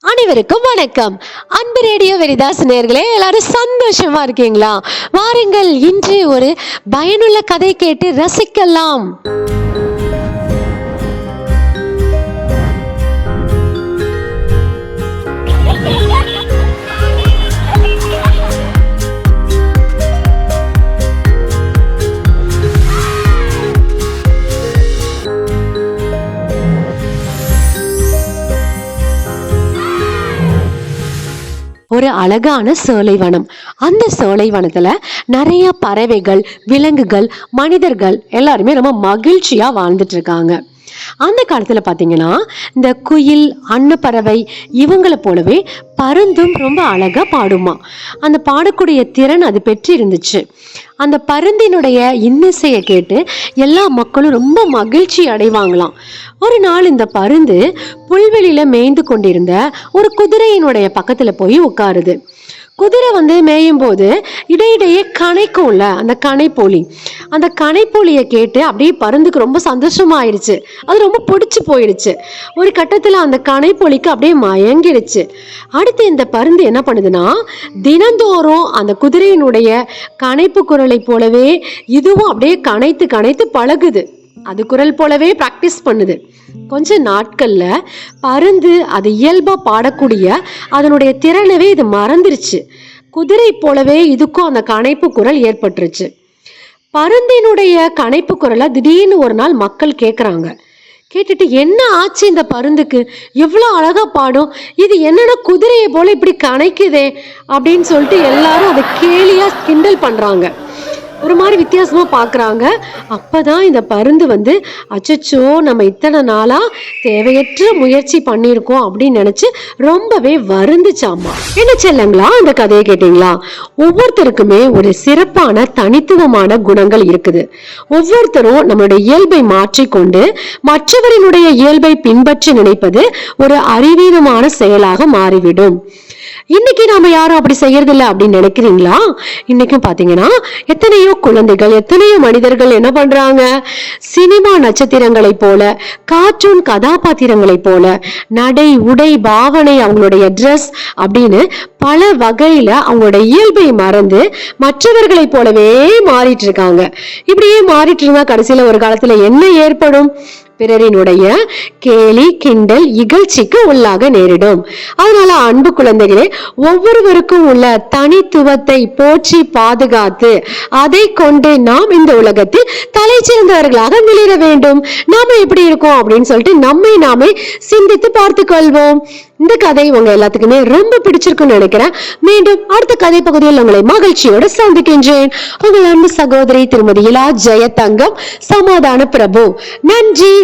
அனைவருக்கும் வணக்கம். அன்பு ரேடியோ வெரிதாஸ் நேர்களே எல்லாரும் சந்தோஷமா இருக்கீங்களா? வாருங்கள் இன்று ஒரு பயனுள்ள கதை கேட்டு ரசிக்கலாம். ஒரு அழகான சோலைவனம். அந்த சோலைவனத்துல நிறைய பறவைகள் விலங்குகள் மனிதர்கள் எல்லாருமே ரொம்ப மகிழ்ச்சியா வாழ்ந்துட்டு இருக்காங்க. அந்த காலத்துல பாத்தீங்கன்னா இந்த குயில் அன்னப்பறவை இவங்களை போலவே பருந்தும் ரொம்ப அழகா பாடுமா. அந்த பாடக்கூடிய திறன் அது பெற்று இருந்துச்சு அந்த பருந்தினுடைய இன்னிசையை கேட்டு எல்லா மக்களும் ரொம்ப மகிழ்ச்சி அடைவாங்களாம். ஒரு நாள் இந்த பருந்து புல்வெளியில மேய்ந்து கொண்டிருந்த ஒரு குதிரையினுடைய பக்கத்துல போய் உட்காருது. குதிரை வந்து மேயும் போது இடையிடையே கனைக்கும்ல அந்த கனைப்போலி அந்த கனைப்போலியை கேட்டு அப்படியே பருந்துக்கு ரொம்ப சந்தோஷமாயிருச்சு. அது ரொம்ப பிடிச்சு போயிடுச்சு ஒரு கட்டத்தில் அந்த கனைப்பொலிக்கு அப்படியே மயங்கிடுச்சு அடுத்து இந்த பருந்து என்ன பண்ணுதுன்னா தினந்தோறும் அந்த குதிரையினுடைய கனைப்பு குரலை போலவே இதுவும் அப்படியே கனைத்து கனைத்து பழகுது. அது குரல் போலவே ப்ராக்டிஸ் பண்ணுது. கொஞ்ச நாட்கள்ல பருந்து அது இயல்பா பாடக்கூடிய அதனுடைய திறனவே இது மறந்துருச்சு. குதிரை போலவே இதுக்கும் அந்த கணைப்பு குரல் ஏற்பட்டுருச்சு. பருந்தினுடைய கணைப்பு குரலை திடீர்னு ஒரு நாள் மக்கள் கேட்குறாங்க கேட்டுட்டு என்ன ஆச்சு இந்த பருந்துக்கு? எவ்வளோ அழகாக பாடும். இது என்னடா குதிரையை போல இப்படி கனைக்குதே அப்படின்னு சொல்லிட்டு எல்லாரும் அதை கேலியாக கிண்டல் பண்ணுறாங்க ஒரு மாதிரி வித்தியாசமாக பார்க்குறாங்க அப்போ தான் இந்த பருந்து வந்து அச்சச்சோ நம்ம இத்தனை நாளாக தேவையற்ற முயற்சி பண்ணியிருக்கோம் அப்படின்னு நினச்சி ரொம்பவே வருந்துச்சாமா. என்ன செல்லங்களா அந்த கதையை கேட்டிங்களா? ஒவ்வொருத்தருக்குமே ஒரு சிறப்பான தனித்துவமான குணங்கள் இருக்குது. ஒவ்வொருத்தரும் நம்மளுடைய இயல்பை மாற்றிக்கொண்டு மற்றவரினுடைய இயல்பை பின்பற்றி நினைப்பது ஒரு அறிவீனமான செயலாக மாறிவிடும். இன்னைக்கு நாம யாரும் அப்படி செய்யறதில்ல அப்படின்னு நினைக்கிறீங்களா? இன்னைக்கும் பாத்தீங்கன்னா எத்தனையோ குழந்தைகள் எத்தனையோ மனிதர்கள் என்ன பண்றாங்க? சினிமா நட்சத்திரங்களைப் போல கார்ட்டூன் கதாபாத்திரங்களைப் போல நடை உடை பாவனை அவங்களுடைய ட்ரெஸ் அப்படின்னு பல வகையில அவங்களோட இயல்பை மறந்து மற்றவர்களைப் போலவே மாறிட்டு இருக்காங்க. இப்படியே மாறிட்டு இருந்தா கடைசியில ஒரு காலத்துல என்ன ஏற்படும்? பிறரினுடைய கேலி கிண்டல் இகழ்ச்சிக்கு உள்ளாக நேரிடும். அதனால அன்பு குழந்தைகளே ஒவ்வொருவருக்கும் உள்ள தனித்துவத்தை போற்றி பாதுகாத்து அதை கொண்டு நாம் இந்த உலகத்தில் தலை சிறந்தவர்களாக மிளிர வேண்டும். நாம எப்படி இருக்கோம் அப்படின்னு சொல்லிட்டு நம்மை நாமே சிந்தித்து பார்த்து கொள்வோம். இந்த கதை உங்க எல்லாத்துக்குமே ரொம்ப பிடிச்சிருக்கும்னு நினைக்கிறேன். மீண்டும் அடுத்த கதை பகுதியில் உங்களை மகிழ்ச்சியோட சந்திக்கின்றேன். உங்கள் அன்பு சகோதரி திருமதி இலா ஜெயதங்கம் சமாதான பிரபு. நன்றி!